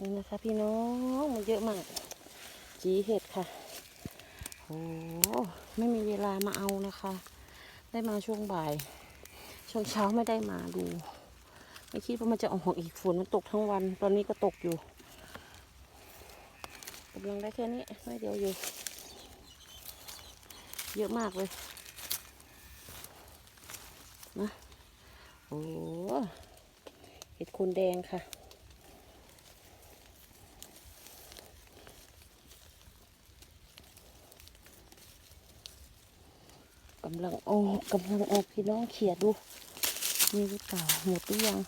นี่นะคะพี่น้องมันเยอะมาก จีเห็ดค่ะโอ้ไม่มีเวลามาเอานะคะ ได้มาช่วงบ่าย ช่วงเช้าไม่ได้มาดู ไม่คิดว่ามันจะออกอีกฝนมันตกทั้งวัน ตอนนี้ก็ตกอยู่กำลังได้แค่นี้ไม่เดียวอยู่ เยอะมากเลยนะโอ้เห็ดโคนแดงค่ะ กำลังออกกำลังออกพี่น้องเขียดดูมีหรือเปล่าหมดหรือยัง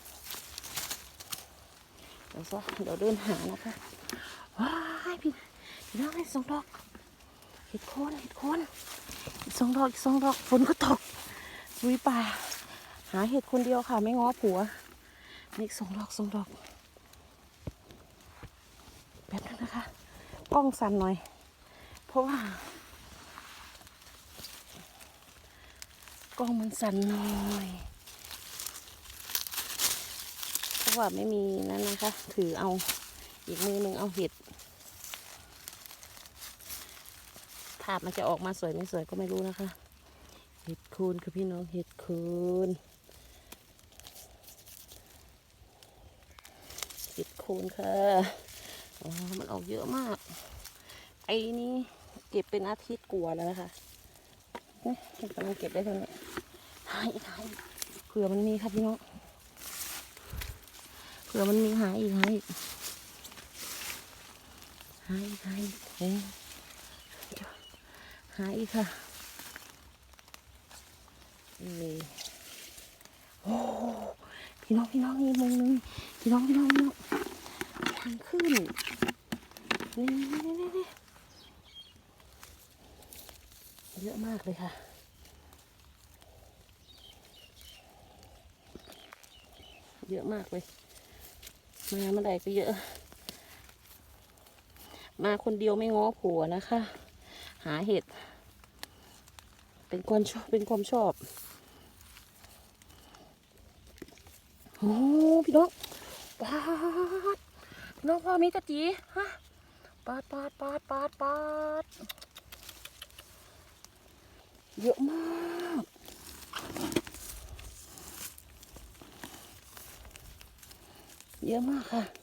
เดี๋ยวซะเดี๋ยวเดินหานะคะว้ายพี่พี่น้องเห็ดสองดอกเห็ดโคนเห็ดโคนอีกสองดอกอีกสองดอกฝนก็ตกลุยป่า หาเห็ดคนเดียวค่ะ ไม่ง้อผัวนี่อีกสองดอกสองดอกแบบนึงนะคะ กล้องสั่นหน่อย เพราะว่า กล้องมันสั่นหน่อยเพราะว่าไม่มีนั่นนะคะ ถือเอาอีกมือหนึ่งเอาเห็ดภาพมันจะออกมาสวยไม่สวยก็ไม่รู้นะคะ เห็ดคูนค่ะพี่น้องเห็ดคูนเห็ดคูนค่ะอ๋อมันออกเยอะมาก ไอ้นี่เก็บเป็นอาทิตย์กลัวาแล้วนะคะ นี่กำลังเก็บได้เท่านี้หายอีกหายเผื่อมันมีครับพี่น้องเผื่อมันมีหายอีกหายอีกหายอีกหายอีกเอ้ยหายอีกค่ะอ้ยโอ้พี่น้องพี่น้องนี่มุมนึงพี่น้องพี่น้องพี่น้องทางขึ้นนี่นี่นี่นี่ เยอะมากเลยค่ะ เยอะมากเลย มาเมื่อใดก็เยอะ มาคนเดียวไม่ง้อผัวนะคะ หาเห็ด เป็นความชอบเป็นความชอบโอ้พี่น้องปาดน้องพ่อมีกะจีฮะปาดปาดปาดปาดปาด เยอะมาก เยอะมากค่ะ